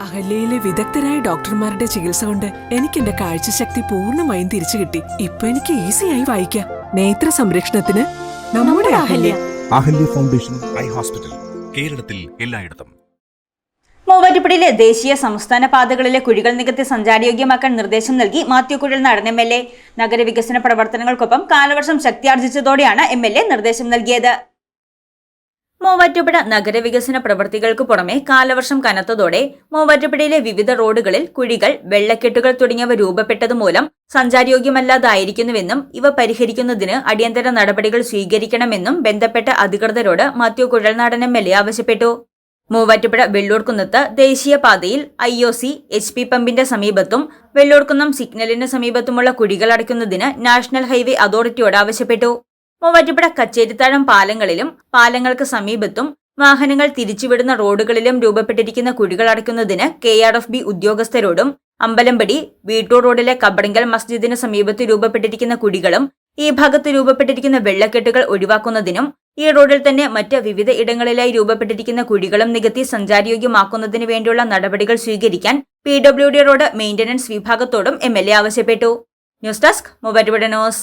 അഹല്യയിലെ വിദഗ്ധരായ ഡോക്ടർമാരുടെ ചികിത്സ കൊണ്ട് എനിക്ക് എന്റെ കാഴ്ചശക്തി പൂർണമായും തിരിച്ചു കിട്ടി. ഇപ്പൊ എനിക്ക് ഈസിയായി വായിക്കാം. നേത്ര സംരക്ഷണത്തിന് നമ്മുടെ Ahalya. Ahalya foundation eye hospital കേരളത്തിൽ എല്ലായിടത്തും. മൂവാറ്റുപുഴയിലെ ദേശീയ സംസ്ഥാന പാതകളിലെ കുഴികൾ നികത്തി സഞ്ചാരയോഗ്യമാക്കാൻ നിർദ്ദേശം നൽകി Mathew Kuzhalnadan M L A. നഗരവികസന പ്രവർത്തനങ്ങൾക്കൊപ്പം കാലവർഷം ശക്തിയാർജിച്ചതോടെയാണ് എം എൽ എ നിർദ്ദേശം നൽകിയത്. മൂവാറ്റുപുഴ നഗരവികസന പ്രവൃത്തികൾക്ക് പുറമെ കാലവർഷം കനത്തതോടെ മൂവാറ്റുപുഴയിലെ വിവിധ റോഡുകളിൽ കുഴികൾ വെള്ളക്കെട്ടുകൾ തുടങ്ങിയവ രൂപപ്പെട്ടതുമൂലം സഞ്ചാരയോഗ്യമല്ലാതായിരിക്കുന്നുവെന്നും ഇവ പരിഹരിക്കുന്നതിന് അടിയന്തര നടപടികൾ സ്വീകരിക്കണമെന്നും ബന്ധപ്പെട്ട അധികൃതരോട് Mathew Kuzhalnadan M L A ആവശ്യപ്പെട്ടു. മൂവാറ്റുപുഴ വെള്ളൂർക്കുന്നത്ത് ദേശീയപാതയിൽ I O C H P പമ്പിന്റെ സമീപത്തും വെള്ളൂർക്കുന്നം സിഗ്നലിന് സമീപത്തുമുള്ള കുഴികൾ അടയ്ക്കുന്നതിന് നാഷണൽ ഹൈവേ അതോറിറ്റിയോട് ആവശ്യപ്പെട്ടു. മൂവാറ്റുപുഴ കച്ചേരിത്താഴം പാലങ്ങളിലും പാലങ്ങൾക്ക് സമീപത്തും വാഹനങ്ങൾ തിരിച്ചുവിടുന്ന റോഡുകളിലും രൂപപ്പെട്ടിരിക്കുന്ന കുഴികൾ അടയ്ക്കുന്നതിന് കെ ആർ എഫ് ബി ഉദ്യോഗസ്ഥരോടും അമ്പലമ്പടി വീട്ടൂർ റോഡിലെ കബറിങ്കൽ മസ്ജിദിന് സമീപത്ത് രൂപപ്പെട്ടിരിക്കുന്ന കുഴികളും ഈ ഭാഗത്ത് രൂപപ്പെട്ടിരിക്കുന്ന വെള്ളക്കെട്ടുകൾ ഒഴിവാക്കുന്നതിനും ഈ റോഡിൽ തന്നെ മറ്റ് വിവിധ ഇടങ്ങളിലായി രൂപപ്പെട്ടിരിക്കുന്ന കുഴികളും നികത്തി സഞ്ചാരയോഗ്യമാക്കുന്നതിന് വേണ്ടിയുള്ള നടപടികൾ സ്വീകരിക്കാൻ P W D road maintenance വിഭാഗത്തോടും M L A ആവശ്യപ്പെട്ടു. News desk mobile news.